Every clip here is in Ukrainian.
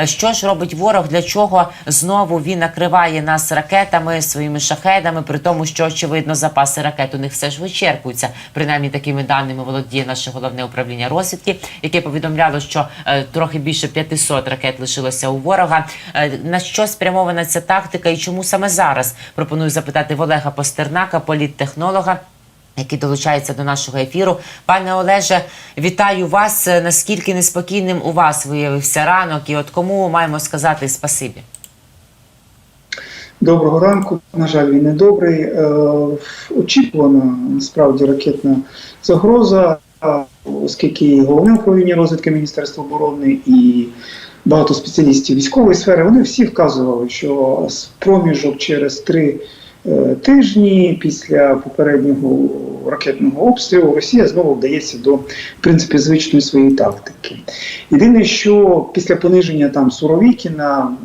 Е, Що ж робить ворог? Для чого знову він накриває нас ракетами, своїми шахедами, при тому, що очевидно запаси ракет у них все ж вичерпуються. Принаймні такими даними володіє наше головне управління розвідки, яке повідомляло, що е, трохи більше 500 ракет лишилося у ворога. Е, на що спрямована ця тактика і чому саме зараз? Пропоную запитати в Олега Постернака, політтехнолога. Який долучається до нашого ефіру, пане Олеже, вітаю вас. Наскільки неспокійним у вас виявився ранок, і от кому маємо сказати спасибі? Доброго ранку. На жаль, він не добрий. Е, Очікувана насправді ракетна загроза, оскільки головне управління розвідки Міністерства оборони і багато спеціалістів військової сфери вони всі вказували, що проміжок через три тижні після попереднього ракетного обстрілу Росія знову вдається до в принципі звичної своєї тактики. Єдине, що після пониження там Суровікіна,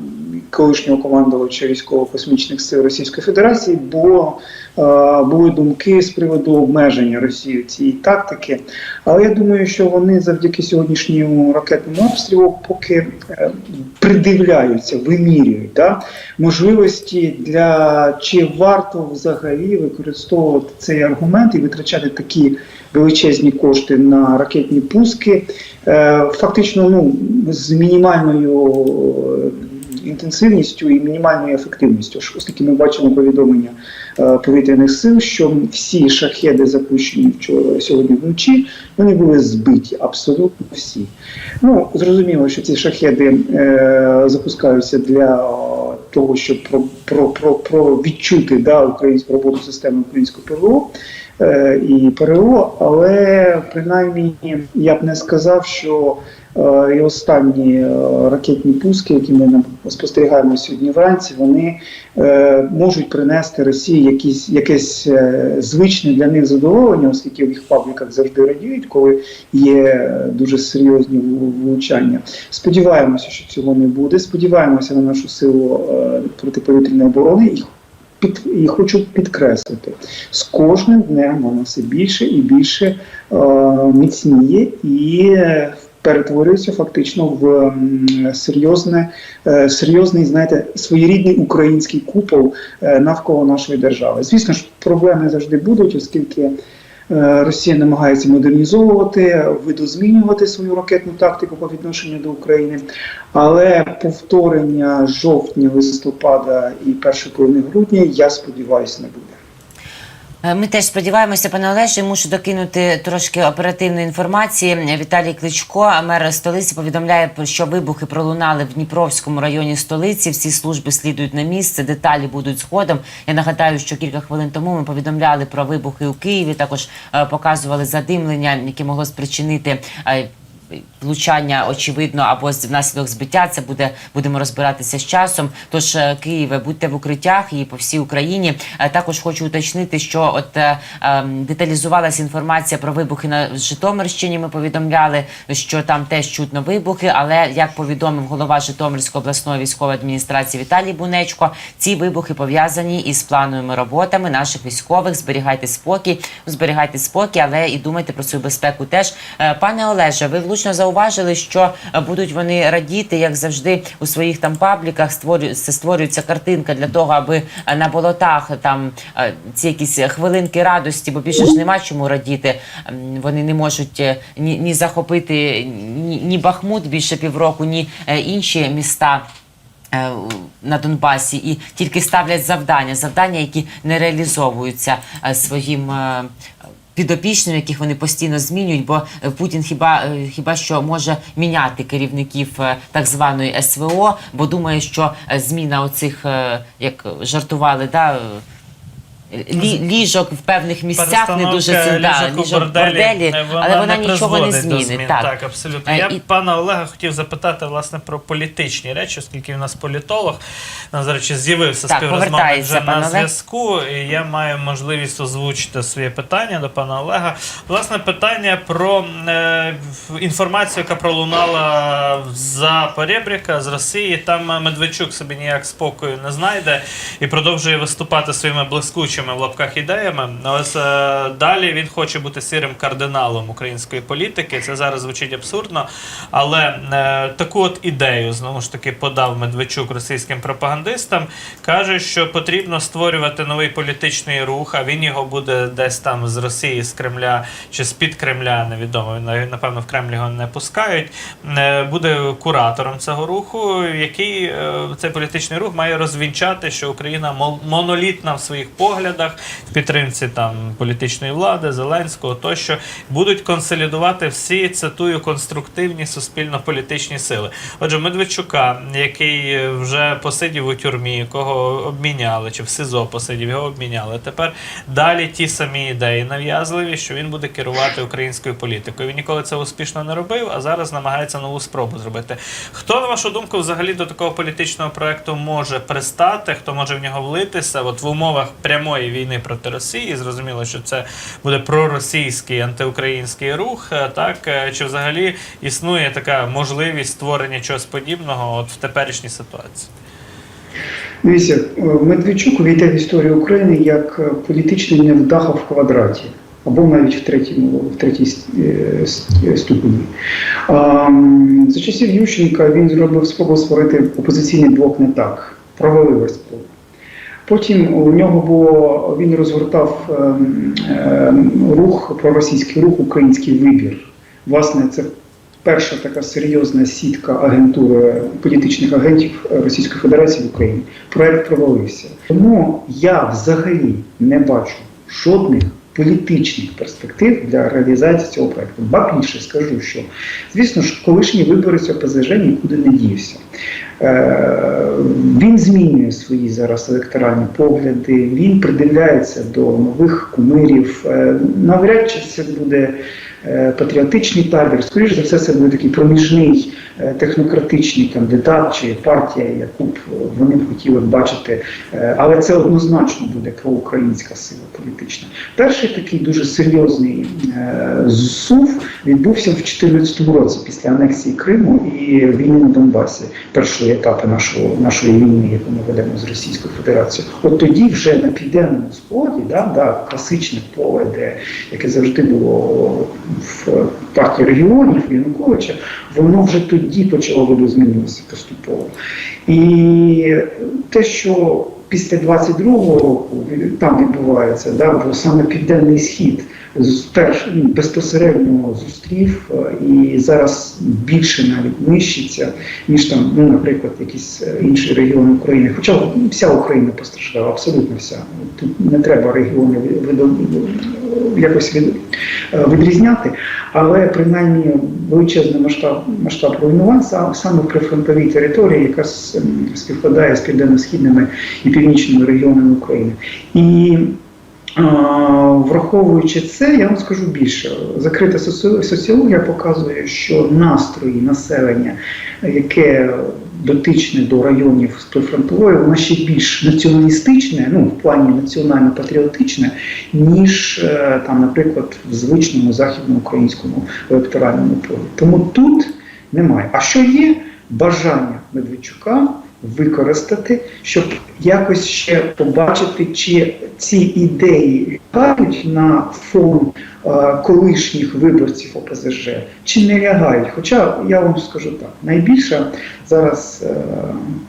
колишнього командувача військово-космічних сил Російської Федерації, було, е, були думки з приводу обмеження Росії цієї тактики. Але я думаю, що вони завдяки сьогоднішньому ракетному обстрілу поки е, придивляються, вимірюють да, можливості для чи варто взагалі використовувати цей аргумент і витрачати такі величезні кошти на ракетні пуски, е, фактично ну, з мінімальною інтенсивністю і мінімальною ефективністю, оскільки ми бачимо повідомлення е, повітряних сил, що всі шахеди, запущені вчора сьогодні вночі, вони були збиті, абсолютно всі. Ну зрозуміло, що ці шахеди е, запускаються для е, того, щоб про, про, про, про відчути да, українську роботу системи українського ПВО е, і ПРО, але принаймні я б не сказав, що і останні е, ракетні пуски, які ми спостерігаємо сьогодні вранці, вони е, можуть принести Росії якісь, якесь е, звичне для них задоволення, оскільки в їх пабліках завжди радіють, коли є дуже серйозні влучання. Сподіваємося, що цього не буде. Сподіваємося на нашу силу е, протиповітряної оборони. Під, і хочу підкреслити, з кожним днем вона все більше і більше е, міцніє і е, перетворюється фактично в серйозне, е, серйозний, знаєте, своєрідний український купол е, навколо нашої держави. Звісно ж, проблеми завжди будуть, оскільки. е, Росія намагається модернізовувати, видозмінювати свою ракетну тактику по відношенню до України, але повторення жовтня, листопада і першої половини грудня, я сподіваюся, не буде. Е, Ми теж сподіваємося, пане Олеже. Мушу докинути трошки оперативної інформації. Віталій Кличко, мер столиці, повідомляє, що вибухи пролунали в Дніпровському районі столиці. Всі служби слідують на місце. Деталі будуть згодом. Я нагадаю, що кілька хвилин тому ми повідомляли про вибухи у Києві. Також е, показували задимлення, яке могло спричинити. Влучання очевидно або внаслідок збиття це буде будемо розбиратися з часом. Тож е, Києве, будьте в укриттях і по всій Україні. Е, Також хочу уточнити, що от е, ем, деталізувалася інформація про вибухи на Житомирщині. Ми повідомляли, що там теж чутно вибухи. Але як повідомив голова Житомирської обласної військової адміністрації Віталій Бунечко, ці вибухи пов'язані із плановими роботами наших військових. Зберігайте спокій, зберігайте спокій, але і думайте про свою безпеку. Теж пане Олеже, ви влучно зауважили, що е, будуть вони радіти, як завжди, у своїх там пабліках створюється створюється картинка для того, аби е, на болотах там е, ці якісь хвилинки радості, бо більше ж нема чому радіти. Вони не можуть ні, ні захопити ні, ні Бахмут більше півроку, ні інші міста. На Донбасі і тільки ставлять завдання, завдання, які не реалізовуються своїм підопічним, яких вони постійно змінюють, бо е, Путін хіба е, хіба що може міняти керівників е, так званої СВО, бо думає, що зміна оцих, як жартували, да. Лі, ліжок в певних місцях не дуже Перестановка да, ліжок у ліжок в борделі, але вона нічого не призводить до змінить. змін. Так. так, абсолютно. Е, Я і- пана Олега хотів запитати власне про політичні речі, оскільки у нас політолог. Нам, до речі, з'явився Так, співрозмовник повертається вже пан на Олег. зв'язку. І я маю можливість озвучити своє питання до пана Олега. Власне, питання про е, в- інформацію, яка пролунала за Порєбріка з Росії. Там е, Медведчук собі ніяк спокою не знайде і продовжує виступати своїми блискучими іншими в лапках ідеями. Ось е, далі він хоче бути сірим кардиналом української політики. Це зараз звучить абсурдно, але е, таку от ідею знову ж таки подав Медведчук російським пропагандистам. каже, що потрібно створювати новий політичний рух. А він його буде десь там з Росії, з Кремля чи з під Кремля, невідомо. Напевно, в Кремль його не пускають. Е, Буде куратором цього руху, який е, цей політичний рух має розвінчати, що Україна монолітна в своїх поглядах, в підтримці там політичної влади, Зеленського тощо будуть консолідувати всі цитую конструктивні суспільно-політичні сили. Отже, Медведчука, який вже посидів у тюрмі, якого обміняли, чи в СИЗО посидів, його обміняли. Тепер далі ті самі ідеї нав'язливі, що він буде керувати українською політикою. Він ніколи це успішно не робив, а зараз намагається нову спробу зробити. Хто, на вашу думку, взагалі до такого політичного проекту може пристати? Хто може в нього влитися? От в умовах прямої війни проти Росії, зрозуміло, що це буде проросійський антиукраїнський рух. е, Так е, чи взагалі існує така можливість створення чогось подібного от в теперішній ситуації? Дивіться, е, Медведчук увійде в історію України як політичний невдаха в квадраті, або навіть в третьому, в третій ступені. За часів Ющенка він зробив спробу створити опозиційний блок не так, провалилась спроба. Потім у нього було він розгортав ем, ем, рух, проросійський рух, український вибір. Власне, це перша така серйозна сітка агентури політичних агентів Російської Федерації в Україні. Проект провалився. Тому я взагалі не бачу жодних політичних перспектив для реалізації цього проекту. Ба більше скажу, що звісно ж, колишній виборець ОПЗЖ нікуди не дівся. Е, Він змінює свої зараз електоральні погляди, він придивляється до нових кумирів. Е, Навряд чи це буде е, патріотичний табір. Скоріше за все, це буде такий проміжний технократичний кандидат чи партія, яку б вони б хотіли бачити. Е, Але це однозначно буде проукраїнська сила політична. Перший такий дуже серйозний е, зсув відбувся в 2014 році після анексії Криму і війни на Донбасі, першої етапи нашого, нашої війни, яку ми ведемо з Російською Федерацією. От тоді вже на південному сході, да, да, класичне поле, де яке завжди було в партії регіонів Януковича, воно вже тоді почало видозмінюватися поступово. І те, що після 22-го року там відбувається, да, бо саме південний схід ну, безпосередньо зустрів е, і зараз більше навіть нищиться, ніж там, ну, наприклад, якісь е, інші регіони України. Хоча вся Україна постраждала, абсолютно вся. Тут не треба регіони якось від, е, відрізняти, але принаймні величезний масштаб масштаб руйнувань са- саме в прифронтовій території, яка співпадає з південно-східними і північними регіонами України. І Враховуючи це, я вам скажу більше. Закрита соціологія показує, що настрої населення, яке дотичне до районів прифронтової, воно ще більш націоналістичне, ну в плані національно-патріотичне, ніж е, там, наприклад, в звичному західноукраїнському електоральному полі. Тому тут немає. А що є? Бажання Медведчука використати, щоб якось ще побачити, чи ці ідеї лягають на фон колишніх виборців ОПЗЖ, чи не лягають. Хоча я вам скажу так: найбільша зараз е,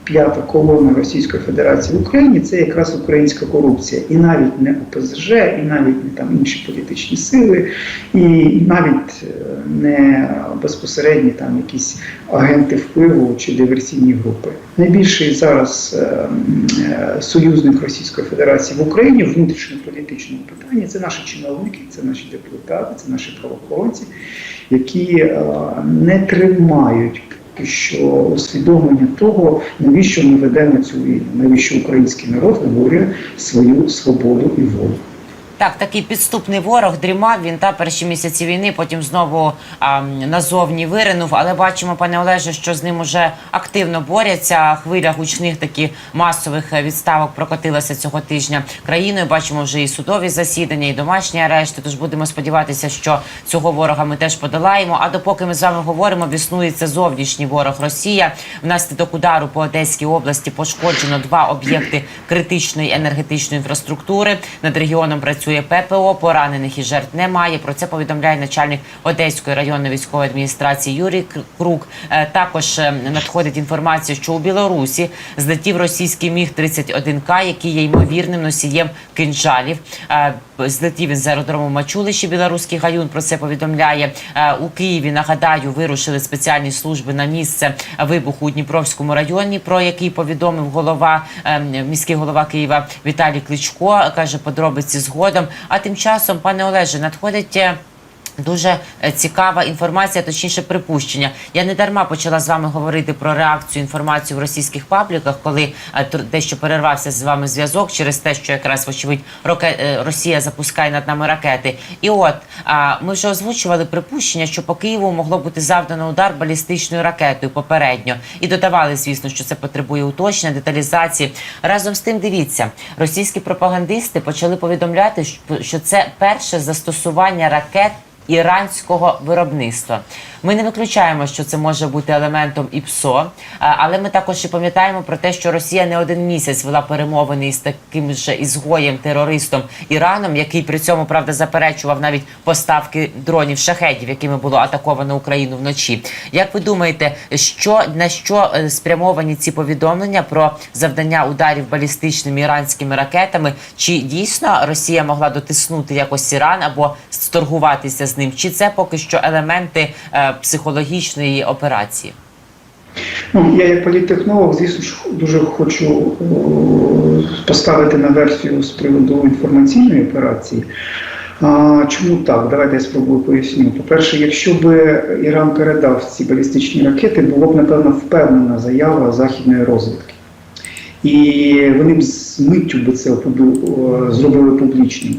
п'ята колона Російської Федерації в Україні це якраз українська корупція, і навіть не ОПЗЖ, і навіть не там інші політичні сили, і навіть е, не безпосередні там якісь агенти впливу чи диверсійні групи. Найбільший зараз е, е, союзник Російської Федерації в Україні внутрішньополітичному питанні це наші чиновники, це наші депутати, це наші правоохоронці, які е, не тримають що усвідомлення того, навіщо ми ведемо цю війну, навіщо український народ виборює свою свободу і волю. Так, такий підступний ворог дрімав. Він та перші місяці війни, потім знову а, назовні виринув. Але бачимо, пане Олеже, що з ним уже активно борються. Хвиля гучних таких масових е, відставок прокотилася цього тижня країною. Бачимо вже і судові засідання, і домашні арешти. Тож будемо сподіватися, що цього ворога ми теж подолаємо. А допоки ми з вами говоримо, віснується зовнішній ворог Росія. Внаслідок удару по Одеській області пошкоджено два об'єкти критичної енергетичної інфраструктури. Над регіоном працює ППО. Поранених і жертв немає. Про це повідомляє начальник Одеської районної військової адміністрації Юрій Крук. Е, Також е, надходить інформація, що у Білорусі злетів російський міг 31 к який є ймовірним носієм кинжалів. Е, Злетів із аеродрому Мачулищі. Білоруський гаюн про це повідомляє Е, у Києві. Нагадаю, вирушили спеціальні служби на місце вибуху у Дніпровському районі, про який повідомив голова е, міський голова Києва Віталій Кличко. каже подробиці згодом. А тим часом, пане Олеже, надходить. Дуже е, цікава інформація, точніше припущення. Я не дарма почала з вами говорити про реакцію інформацію в російських пабліках, коли е, дещо перервався з вами зв'язок через те, що якраз вочевидь е, Росія запускає над нами ракети. І от ми вже озвучували припущення, що по Києву могло бути завдано удар балістичною ракетою попередньо, і додавали, звісно, що це потребує уточнення, деталізації. Разом з тим, дивіться, російські пропагандисти почали повідомляти, що це перше застосування ракет іранського виробництва. Ми не виключаємо, що це може бути елементом ІПСО, а, але ми також і пам'ятаємо про те, що Росія не один місяць вела перемовини із таким ж ізгоєм терористом Іраном, який при цьому правда заперечував навіть поставки дронів шахедів, якими було атаковано Україну вночі. Як ви думаєте, що на що е, спрямовані ці повідомлення про завдання ударів балістичними іранськими ракетами? Чи дійсно Росія могла дотиснути якось Іран або сторгуватися з ним? Чи це поки що елементи е, психологічної операції? Ну, я як політтехнолог, звісно ж, дуже хочу о, поставити на версію з приводу інформаційної операції. А, чому так? Давайте я спробую поясню. По-перше, якщо б Іран передав ці балістичні ракети, було б напевно впевнена заява західної розвідки. І вони б з миттю би це зробили публічним.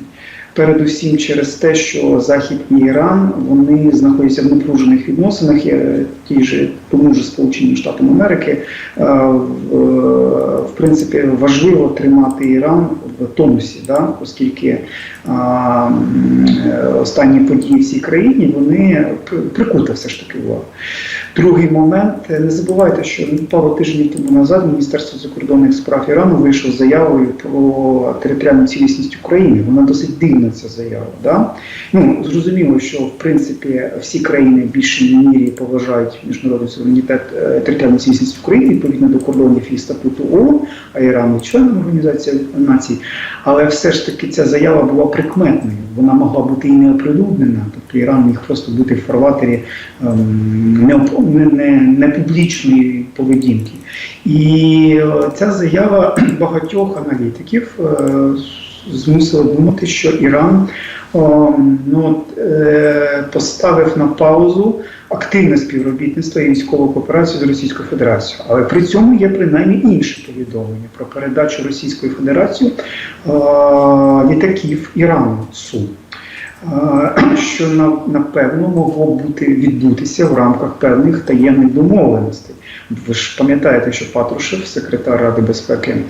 Передусім через те, що Захід і Іран вони знаходяться в напружених відносинах. Я ті ж тому ж Сполучені Штатами Америки е, в, в принципі важливо тримати Іран в тонусі, да? оскільки е, останні події в цій країні вони при- прикута все ж таки увагу. Другий момент е, не забувайте, що пару тижнів тому назад Міністерство закордонних справ Ірану вийшло з заявою про територіальну цілісність України. Вона досить дивна ця заява. Да? Ну зрозуміло, що в принципі всі країни в більшій мірі поважають міжнародний суверенітет е, територіальну цілісність України відповідно до кордонів і статуту ООН, а Іран є членом організації націй. Але все ж таки ця заява була прикметною. Вона могла бути і не оприлюднена, тобто Іран міг просто бути в фарватері ем, не, оп- не, не, не поведінки. І е, ця заява багатьох аналітиків е, змусила думати, що Іран о, ну, е, поставив на паузу активне співробітництво і військову кооперацію з Російською Федерацією. Але при цьому є принаймні інше повідомлення про передачу Російською Федерацією е, літаків Ірану СУ. Е, Що напевно могло бути відбутися в рамках певних таємних домовленостей. Ви ж пам'ятаєте, що Патрушев, секретар Ради безпеки е,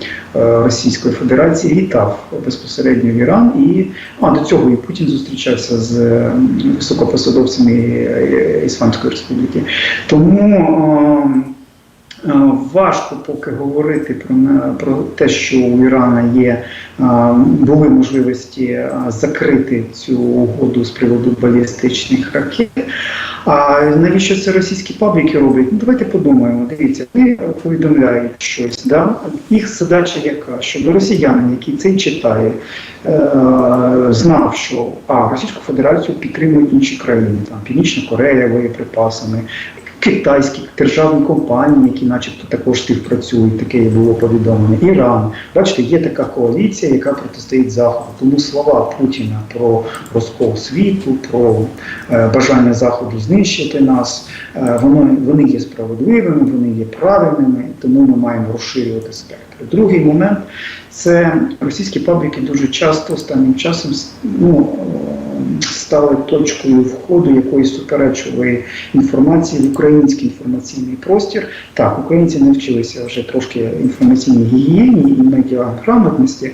Російської Федерації, літав безпосередньо в Іран, і а до цього і Путін зустрічався з е, високопосадовцями е, Ісламської Республіки. Тому Важко поки говорити про, про те, що у Ірана є були можливості закрити цю угоду з приводу балістичних ракет. А навіщо це російські пабліки роблять? Ну давайте подумаємо. Дивіться, вони повідомляють щось. Да? Їх задача яка? Щоб росіянин, який це читає, е, знав, що а Російську Федерацію підтримують інші країни, там Північна Корея боєприпасами. Китайські державні компанії, які, начебто, також співпрацюють, таке було повідомлено. Іран. Бачите, є така коаліція, яка протистоїть Заходу. Тому слова Путіна про розкол світу, про е, бажання Заходу знищити нас, е, воно, вони є справедливими, вони є правильними, тому ми маємо розширювати спектр. Другий момент це російські пабліки дуже часто останнім часом ну, стали точкою входу якоїсь суперечливої інформації в український інформаційний простір. Так, українці навчилися вже трошки інформаційній гігієні і медіаграмотності,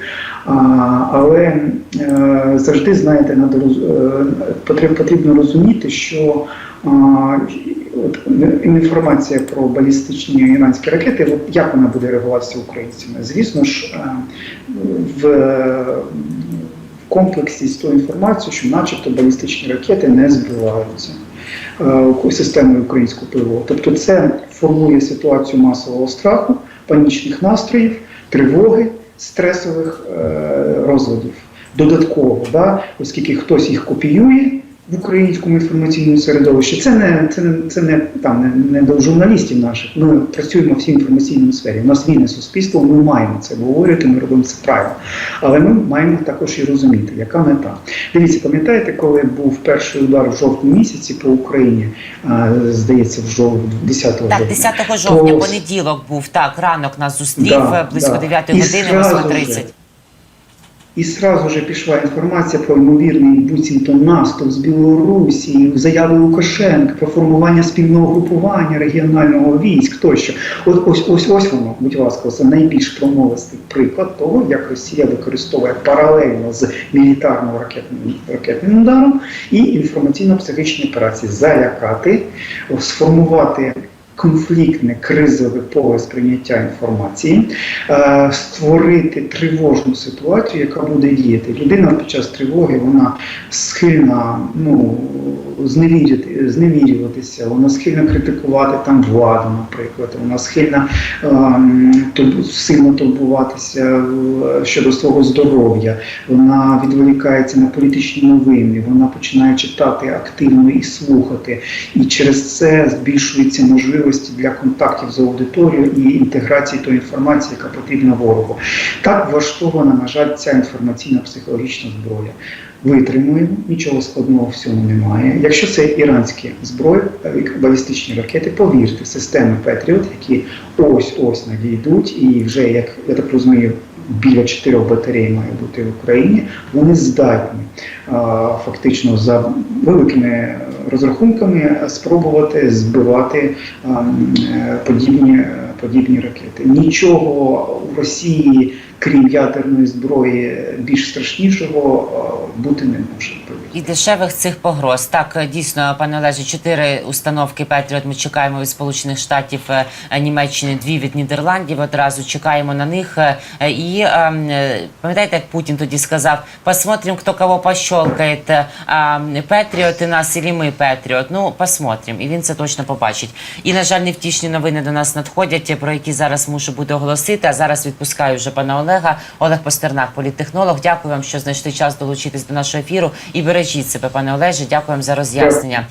але е, завжди знаєте, е, потрібно, розуміти, що інформація про балістичні іранські ракети, як вона буде реагуватися українцями? Звісно ж, е, в комплексі з тою інформацією, що начебто балістичні ракети не збиваються е, системою українського ПВО. Тобто це формує ситуацію масового страху, панічних настроїв, тривоги, стресових е, розладів. Додатково, да, оскільки хтось їх копіює в українському інформаційному середовищі, це не це не це не там не, не до журналістів наших. Ми працюємо всі інформаційному сфері. У нас вільне суспільство, ми маємо це говорити, ми робимо це правильно. Але ми маємо також і розуміти, яка мета. Дивіться, пам'ятаєте, коли був перший удар в жовтні місяці по Україні, а, здається, в жов... 10 Так, жовтня. 10 жовтня, То- понеділок був так. Ранок нас зустрів Да, близько да. 9 години, зразу 8.30. І сразу же пішла інформація про ймовірний буцімто наступ з Білорусі, заяви Лукашенка про формування спільного групування регіонального військ тощо. От ось ось ось воно, будь ласка, це найбільш промовистий приклад того, як Росія використовує паралельно з мілітарним ракетним ракетним ударом і інформаційно-психічні операції залякати, сформувати. Конфліктне кризове поле сприйняття інформації, е, створити тривожну ситуацію, яка буде діяти. Людина під час тривоги вона схильна ну, зневірити, зневірюватися, вона схильна критикувати там владу, наприклад, вона схильна турбу- сильно турбуватися е, щодо свого здоров'я, вона відволікається на політичні новини, вона починає читати активно і слухати, і через це збільшуються можливості для контактів з аудиторією і інтеграції тої інформації, яка потрібна ворогу. Так влаштована, на жаль, ця інформаційна психологічна зброя. Витримуємо, нічого складного в цьому немає. Якщо це іранські зброї, балістичні ракети, повірте, системи Петріот, які ось-ось надійдуть, і вже, як я так розумію, біля чотирьох батарей має бути в Україні, вони здатні а, фактично за великими розрахунками спробувати збивати а, м, е, подібні, подібні ракети. Нічого в Росії, крім ядерної зброї, більш страшнішого бути не може. І дешевих цих погроз. Так, е, дійсно, пане Олеже, чотири установки Петріот ми чекаємо від Сполучених Штатів, е, е, Німеччини, дві від Нідерландів. Одразу чекаємо на них. І ем, пам'ятаєте, як Путін тоді сказав: посмотрим, хто кого пощолкає. А Петріот і нас, і ми Петріот. Ну, посмотрим. І він це точно побачить. І, на жаль, невтішні новини до нас надходять, про які зараз мушу буде оголосити. А зараз відпускаю вже пана Олега. Олег Постернак, політтехнолог. Дякую вам, що знайшли час долучитись до нашого ефіру. І бережіть себе, пане Олеже. Дякуємо за роз'яснення.